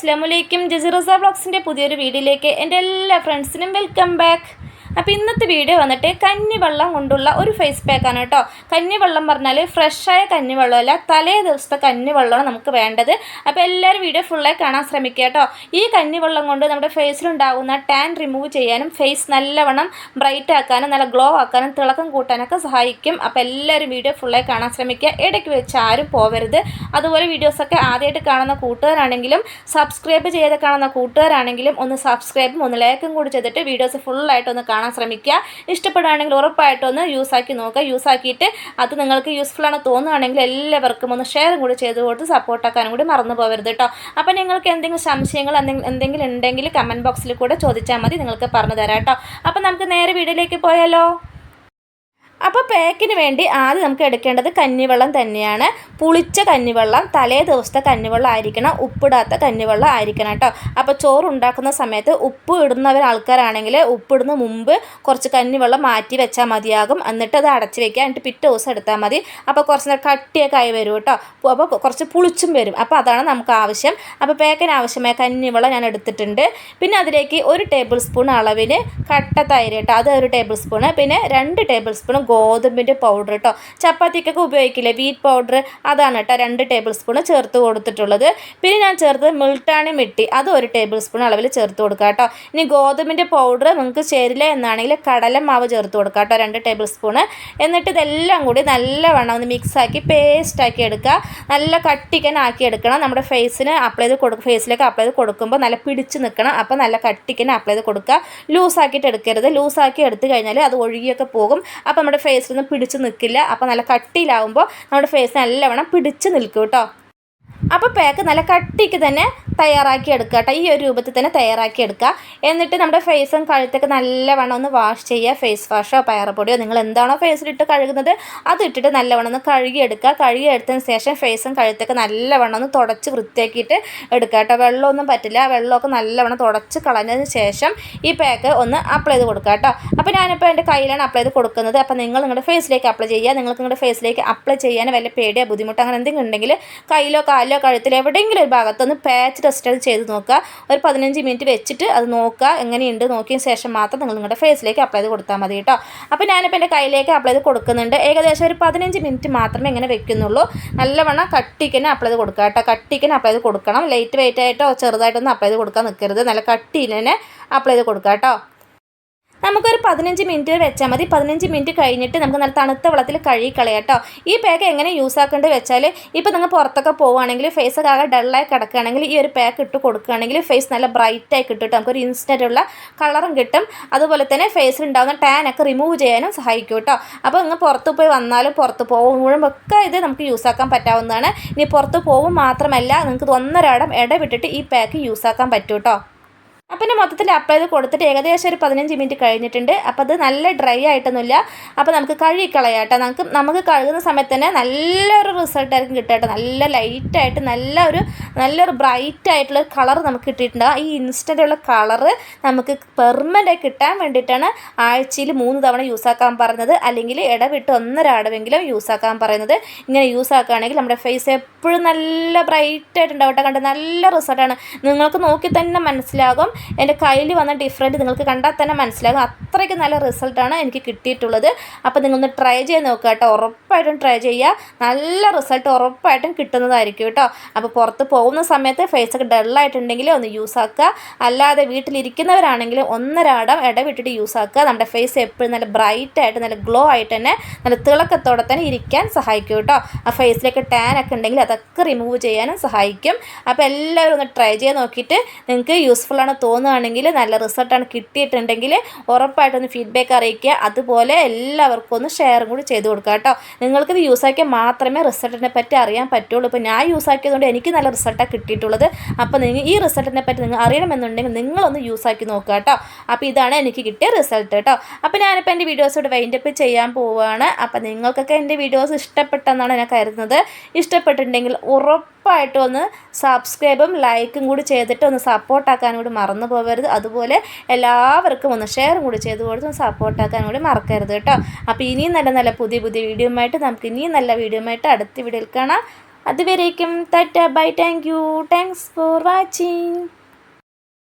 അസ്സാം വലൈക്കും ജസിറസ ബ്ലോഗ്സിന്റെ പുതിയൊരു വീഡിയോയിലേക്ക് എന്റെ എല്ലാ ഫ്രണ്ട്സിനും വെൽക്കം ബാക്ക് അപ്പോൾ ഇന്നത്തെ വീഡിയോ വന്നിട്ട് കഞ്ഞിവെള്ളം കൊണ്ടുള്ള ഒരു ഫേസ് പാക്കാണ് കേട്ടോ. കഞ്ഞിവെള്ളം പറഞ്ഞാൽ ഫ്രഷായ കഞ്ഞിവെള്ളമല്ല തലേ ദിവസത്തെ കഞ്ഞിവെള്ളമാണ് നമുക്ക് വേണ്ടത്. അപ്പോൾ എല്ലാവരും വീഡിയോ ഫുള്ളായി കാണാൻ ശ്രമിക്കുക കേട്ടോ. ഈ കഞ്ഞിവെള്ളം കൊണ്ട് നമ്മുടെ ഫേസിലുണ്ടാകുന്ന ടാൻ റിമൂവ് ചെയ്യാനും ഫേസ് നല്ലവണ്ണം ബ്രൈറ്റ് ആക്കാനും നല്ല ഗ്ലോ ആക്കാനും തിളക്കം കൂട്ടാനൊക്കെ സഹായിക്കും. അപ്പോൾ എല്ലാവരും വീഡിയോ ഫുള്ളായി കാണാൻ ശ്രമിക്കുക. ഇടയ്ക്ക് വെച്ച് ആരും പോവരുത്. അതുപോലെ വീഡിയോസൊക്കെ ആദ്യമായിട്ട് കാണുന്ന കൂട്ടുകാരാണെങ്കിലും സബ്സ്ക്രൈബ് ചെയ്ത് കാണുന്ന കൂട്ടുകാരാണെങ്കിലും ഒന്ന് സബ്സ്ക്രൈബും ഒന്ന് ലൈക്കും കൂടി ചെയ്തിട്ട് വീഡിയോസ് ഫുള്ളായിട്ടൊന്ന് കാണാൻ ശ്രമിക്കുക. ഇഷ്ടപ്പെടുകയാണെങ്കിൽ ഉറപ്പായിട്ടൊന്ന് യൂസ് ആക്കി നോക്കുക. യൂസാക്കിയിട്ട് അത് നിങ്ങൾക്ക് യൂസ്ഫുൾ ആണ് തോന്നുകയാണെങ്കിൽ എല്ലാവർക്കും ഒന്ന് ഷെയർ കൂടി ചെയ്ത് കൊടുത്ത് സപ്പോർട്ടാക്കാനും കൂടി മറന്നു പോകരുത് കേട്ടോ അപ്പോൾ നിങ്ങൾക്ക് എന്തെങ്കിലും സംശയങ്ങൾ എന്തെങ്കിലും ഉണ്ടെങ്കിൽ കമന്റ് ബോക്സിൽ കൂടെ ചോദിച്ചാൽ മതി. നിങ്ങൾക്ക് പറഞ്ഞു തരാം കേട്ടോ അപ്പോൾ നമുക്ക് നേരെ വീഡിയോയിലേക്ക് പോയാലോ? അപ്പോൾ പാക്കിന് വേണ്ടി ആദ്യം നമുക്ക് എടുക്കേണ്ടത് കഞ്ഞിവെള്ളം തന്നെയാണ്. പുളിച്ച കഞ്ഞിവെള്ളം തലേ ദിവസത്തെ കഞ്ഞിവെള്ളം ആയിരിക്കണം ഉപ്പിടാത്ത കഞ്ഞിവെള്ളം ആയിരിക്കണം കേട്ടോ. അപ്പോൾ ചോറ് ഉണ്ടാക്കുന്ന സമയത്ത് ഉപ്പ് ഇടുന്നവർ ആൾക്കാരാണെങ്കിൽ ഉപ്പിടുന്ന മുമ്പ് കുറച്ച് കഞ്ഞിവെള്ളം മാറ്റി വെച്ചാൽ മതിയാകും. എന്നിട്ട് അത് അടച്ച് വെക്കുക. എന്നിട്ട് പിറ്റേ ദിവസം എടുത്താൽ മതി. അപ്പോൾ കുറച്ച് നേരം കട്ടിയൊക്കെ ആയി വരും കേട്ടോ. അപ്പോൾ കുറച്ച് പുളിച്ചും വരും. അപ്പോൾ അതാണ് നമുക്ക് ആവശ്യം. അപ്പോൾ പാക്കിന് ആവശ്യമായ കഞ്ഞിവെള്ളം ഞാൻ എടുത്തിട്ടുണ്ട്. പിന്നെ അതിലേക്ക് ഒരു ടേബിൾ സ്പൂൺ അളവിന് കട്ട തൈര് കേട്ടോ. അത് ഒരു ടേബിൾ സ്പൂണ്. പിന്നെ രണ്ട് ടേബിൾ സ്പൂൺ ഗോതമ്പിന്റെ പൗഡർ കേട്ടോ ചപ്പാത്തിക്കൊക്കെ ഉപയോഗിക്കില്ലേ? വീറ്റ് പൗഡർ അതാണ് കേട്ടോ രണ്ട് ടേബിൾ സ്പൂൺ ചേർത്ത് കൊടുത്തിട്ടുള്ളത്. പിന്നെ ഞാൻ ചേർത്തത് മിൾട്ടാണി മിട്ടി. അത് ഒരു ടേബിൾ സ്പൂൺ അളവിൽ ചേർത്ത് കൊടുക്കുക കേട്ടോ ഇനി ഗോതമ്പിന്റെ പൗഡർ നിങ്ങൾക്ക് ചേരില്ല എന്നാണെങ്കിൽ കടല മാവ് ചേർത്ത് കൊടുക്കുക കേട്ടോ രണ്ട് ടേബിൾ സ്പൂണ് എന്നിട്ട് ഇതെല്ലാം കൂടി നല്ലവണ്ണം ഒന്ന് മിക്സാക്കി പേസ്റ്റാക്കി എടുക്കുക നല്ല കട്ടിക്കൻ ആക്കി എടുക്കണം. നമ്മുടെ ഫേസിന് അപ്ലൈ ചെയ്ത് കൊടുക്കുക ഫേസിലേക്ക് അപ്ലൈ ചെയ്ത് കൊടുക്കുമ്പോൾ നല്ല പിടിച്ച് നിൽക്കണം അപ്പോൾ നല്ല കട്ടിക്കൻ അപ്ലൈ ചെയ്ത് കൊടുക്കുക ലൂസാക്കിയിട്ട് എടുക്കരുത്. ലൂസാക്കി എടുത്തു കഴിഞ്ഞാൽ അത് ഒഴുകിയൊക്കെ പോകും. അപ്പോൾ നമ്മുടെ ഫേസിലൊന്നും പിടിച്ച് നിൽക്കില്ല അപ്പോൾ നല്ല കട്ടിയിലാവുമ്പോൾ നമ്മുടെ ഫേസ് നല്ലവണ്ണം പിടിച്ച് നിൽക്കും കേട്ടോ അപ്പോൾ പാക്ക് നല്ല കട്ടിക്ക് തന്നെ തയ്യാറാക്കി എടുക്കുക കേട്ടോ. ഈ ഒരു രൂപത്തിൽ തന്നെ തയ്യാറാക്കി എടുക്കുക. എന്നിട്ട് നമ്മുടെ ഫേസും കഴുത്തൊക്കെ നല്ലവണ്ണം ഒന്ന് വാഷ് ചെയ്യുക. ഫേസ് വാഷോ പയറുപൊടിയോ നിങ്ങൾ എന്താണോ ഫേസിലിട്ട് കഴുകുന്നത് അത് ഇട്ടിട്ട് നല്ലവണ്ണം ഒന്ന് കഴുകിയെടുക്കുക കഴുകി എടുത്തതിന് ശേഷം ഫേസും കഴുത്തൊക്കെ നല്ലവണ്ണം ഒന്ന് തുടച്ച് വൃത്തിയാക്കിയിട്ട് എടുക്കുക കേട്ടോ. വെള്ളമൊന്നും പറ്റില്ല. വെള്ളമൊക്കെ നല്ലവണ്ണം തുടച്ച് കളഞ്ഞതിന് ശേഷം ഈ പാക്ക് ഒന്ന് അപ്ലൈ ചെയ്ത് കൊടുക്കുക കേട്ടോ. അപ്പോൾ ഞാനിപ്പോൾ എന്റെ കയ്യിലാണ് അപ്ലൈ ചെയ്ത് കൊടുക്കുന്നത്. അപ്പോൾ നിങ്ങൾ നിങ്ങളുടെ ഫേസിലേക്ക് അപ്ലൈ ചെയ്യുക. നിങ്ങൾക്ക് നിങ്ങളുടെ ഫേസിലേക്ക് അപ്ലൈ ചെയ്യാൻ വല്ല പേടിയോ ബുദ്ധിമുട്ടോ അങ്ങനെ എന്തെങ്കിലും ഉണ്ടെങ്കിൽ കയ്യിലോ കാലിലോ കഴുത്തിലോ എവിടെയെങ്കിലും ഒരു ഭാഗത്തൊന്ന് പാച്ച് ടെസ്റ്റ് അത് ചെയ്ത് നോക്കുക. ഒരു പതിനഞ്ച് മിനിറ്റ് വെച്ചിട്ട് അത് നോക്കുക. എങ്ങനെയുണ്ട് നോക്കിയ ശേഷം മാത്രം നിങ്ങൾ നിങ്ങളുടെ ഫേസിലേക്ക് അപ്ലൈ ചെയ്ത് കൊടുത്താൽ മതി കേട്ടോ. അപ്പോൾ ഞാനിപ്പോൾ എന്റെ കയ്യിലേക്ക് അപ്ലൈ ചെയ്ത് കൊടുക്കുന്നുണ്ട്. ഏകദേശം ഒരു പതിനഞ്ച് മിനിറ്റ് മാത്രമേ ഇങ്ങനെ വെക്കുന്നുള്ളൂ. നല്ലവണ്ണം കട്ടിക്കന്നെ അപ്ലൈ ചെയ്ത് കൊടുക്കുക കേട്ടോ. കട്ടിക്കന്നെ അപ്ലൈ ചെയ്ത് കൊടുക്കണം. ലൈറ്റ് വെയിറ്റ് ആയിട്ടോ ചെറുതായിട്ടൊന്നും അപ്ലൈ ചെയ്ത് കൊടുക്കാൻ നിൽക്കരുത്. നല്ല കട്ടിയിൽ തന്നെ അപ്ലൈ ചെയ്ത് കൊടുക്കുക കേട്ടോ. നമുക്കൊരു പതിനഞ്ച് മിനിറ്റ് വെച്ചാൽ മതി. പതിനഞ്ച് മിനിറ്റ് കഴിഞ്ഞിട്ട് നമുക്ക് നല്ല തണുത്ത വെള്ളത്തിൽ കഴുകി കളയാം കേട്ടോ ഈ പാക്ക് എങ്ങനെ യൂസ് ആക്കേണ്ടത് വെച്ചാൽ ഇപ്പോൾ നിങ്ങൾ പുറത്തൊക്കെ പോവുകയാണെങ്കിൽ ഫേസ് ആകെ ഡള്ളായി കിടക്കുകയാണെങ്കിൽ ഈ ഒരു പാക്ക് ഇട്ട് കൊടുക്കുകയാണെങ്കിൽ ഫേസ് നല്ല ബ്രൈറ്റായി കിട്ടും നമുക്കൊരു ഇൻസ്റ്റന്റ് ഉള്ള കളറും കിട്ടും. അതുപോലെ തന്നെ ഫേസിൽ ഉണ്ടാകുന്ന ടാൻ ഒക്കെ റിമൂവ് ചെയ്യാനും സഹായിക്കും കേട്ടോ അപ്പോൾ നിങ്ങൾ പുറത്ത് പോയി വന്നാലും പുറത്ത് പോകുമ്പോഴും ഒക്കെ ഇത് നമുക്ക് യൂസ് ആക്കാൻ പറ്റാവുന്നതാണ്. ഇനി പുറത്ത് പോകും മാത്രമല്ല നിങ്ങൾക്ക് ഒന്നരാടം ഇടവിട്ടിട്ട് ഈ പാക്ക് യൂസ് ആക്കാൻ പറ്റും കേട്ടോ അപ്പം പിന്നെ മൊത്തത്തിൽ അപ്ലൈ ചെയ്ത് കൊടുത്തിട്ട് ഏകദേശം ഒരു പതിനഞ്ച് മിനിറ്റ് കഴിഞ്ഞിട്ടുണ്ട്. അപ്പോൾ അത് നല്ല ഡ്രൈ ആയിട്ടൊന്നുമില്ല. അപ്പോൾ നമുക്ക് കഴുകിക്കളയാം കേട്ടോ നമുക്ക് നമുക്ക് കഴുകുന്ന സമയത്ത് തന്നെ നല്ലൊരു റിസൾട്ട് ആയിരിക്കും നല്ല ലൈറ്റായിട്ട് നല്ല ഒരു നല്ലൊരു ബ്രൈറ്റ് ആയിട്ടുള്ള കളർ നമുക്ക് കിട്ടിയിട്ടുണ്ടാകും ഈ ഇൻസ്റ്റന്റുള്ള കളറ് നമുക്ക് പെർമനന്റ് കിട്ടാൻ വേണ്ടിയിട്ടാണ് ആഴ്ചയിൽ മൂന്ന് തവണ യൂസ് ആക്കാൻ പറഞ്ഞത് അല്ലെങ്കിൽ ഇടവിട്ട് ഒന്നൊരാടവെങ്കിലും യൂസ് ആക്കാൻ പറയുന്നത്. ഇങ്ങനെ യൂസ് ആക്കുകയാണെങ്കിൽ നമ്മുടെ ഫേസ് എപ്പോഴും നല്ല ബ്രൈറ്റ് ആയിട്ടുണ്ടാവും കേട്ടോ. കണ്ട്? നല്ല റിസൾട്ടാണ് നിങ്ങൾക്ക് നോക്കി തന്നെ മനസ്സിലാകും. എന്റെ കയ്യിൽ വന്ന ഡിഫറന്റ് നിങ്ങൾക്ക് കണ്ടാൽ തന്നെ മനസ്സിലാകും. അത്രയ്ക്ക് നല്ല റിസൾട്ടാണ് എനിക്ക് കിട്ടിയിട്ടുള്ളത്. അപ്പോൾ നിങ്ങളൊന്ന് ട്രൈ ചെയ്ത് നോക്കുക കേട്ടോ. ഉറപ്പായിട്ടും ട്രൈ ചെയ്യുക. നല്ല റിസൾട്ട് ഉറപ്പായിട്ടും കിട്ടുന്നതായിരിക്കും കേട്ടോ. അപ്പോൾ പുറത്ത് പോകുന്ന സമയത്ത് ഫേസൊക്കെ ഡള്ളായിട്ടുണ്ടെങ്കിൽ ഒന്ന് യൂസ് ആക്കുക. അല്ലാതെ വീട്ടിലിരിക്കുന്നവരാണെങ്കിലും ഒന്നരാടം ഇടവിട്ടിട്ട് യൂസ് ആക്കുക. നമ്മുടെ ഫേസ് എപ്പോഴും നല്ല ബ്രൈറ്റ് ആയിട്ട് നല്ല ഗ്ലോ ആയിട്ട് തന്നെ നല്ല തിളക്കത്തോടെ തന്നെ ഇരിക്കാൻ സഹായിക്കും കേട്ടോ. ആ ഫേസിലേക്ക് ടാൻ ഒക്കെ ഉണ്ടെങ്കിൽ അതൊക്കെ റിമൂവ് ചെയ്യാനും സഹായിക്കും. അപ്പോൾ എല്ലാവരും ഒന്ന് ട്രൈ ചെയ്ത് നോക്കിയിട്ട് നിങ്ങൾക്ക് യൂസ്ഫുൾ ആണ് തോന്നുകയാണെങ്കിൽ നല്ല റിസൾട്ടാണ് കിട്ടിയിട്ടുണ്ടെങ്കിൽ ഉറപ്പായിട്ടൊന്ന് ഫീഡ്ബാക്ക് അറിയിക്കുക. അതുപോലെ എല്ലാവർക്കും ഒന്ന് ഷെയറും കൂടി ചെയ്ത് കൊടുക്കുക കേട്ടോ. നിങ്ങൾക്കിത് യൂസ് ആക്കിയാൽ മാത്രമേ റിസൾട്ടിനെ പറ്റി അറിയാൻ പറ്റുള്ളൂ. ഇപ്പോൾ ഞാൻ യൂസ് ആക്കിയതുകൊണ്ട് എനിക്ക് നല്ല റിസൾട്ടാണ് കിട്ടിയിട്ടുള്ളത്. അപ്പോൾ നിങ്ങൾ ഈ റിസൾട്ടിനെ പറ്റി നിങ്ങൾ അറിയണമെന്നുണ്ടെങ്കിൽ നിങ്ങളൊന്ന് യൂസ് ആക്കി നോക്കുക കേട്ടോ. അപ്പോൾ ഇതാണ് എനിക്ക് കിട്ടിയ റിസൾട്ട് കേട്ടോ. അപ്പോൾ ഞാനിപ്പോൾ എന്റെ വീഡിയോസ് ഇവിടെ വൈൻഡപ്പ് ചെയ്യാൻ പോവുകയാണ്. അപ്പോൾ നിങ്ങൾക്കൊക്കെ എന്റെ വീഡിയോസ് ഇഷ്ടപ്പെട്ടെന്നാണ് ഞാൻ കരുതുന്നത്. ഇഷ്ടപ്പെട്ടിട്ടുണ്ടെങ്കിൽ ഉറപ്പായിട്ടും ഒന്ന് സബ്സ്ക്രൈബും ലൈക്കും കൂടി ചെയ്തിട്ട് ഒന്ന് സപ്പോർട്ടാക്കാൻ കൂടി മറന്നു പോകരുത്. അതുപോലെ എല്ലാവർക്കും ഒന്ന് ഷെയറും കൂടി ചെയ്ത് കൊടുത്ത് ഒന്ന് സപ്പോർട്ടാക്കാൻ കൂടി മറക്കരുത് കേട്ടോ. അപ്പോൾ ഇനിയും നല്ല നല്ല പുതിയ പുതിയ വീഡിയോ ആയിട്ട് നമുക്ക് ഇനിയും നല്ല വീഡിയോ ആയിട്ട് അടുത്ത വീഡിയോയിൽ കാണാം. അതുവരേക്കും tata bye thank you thanks for watching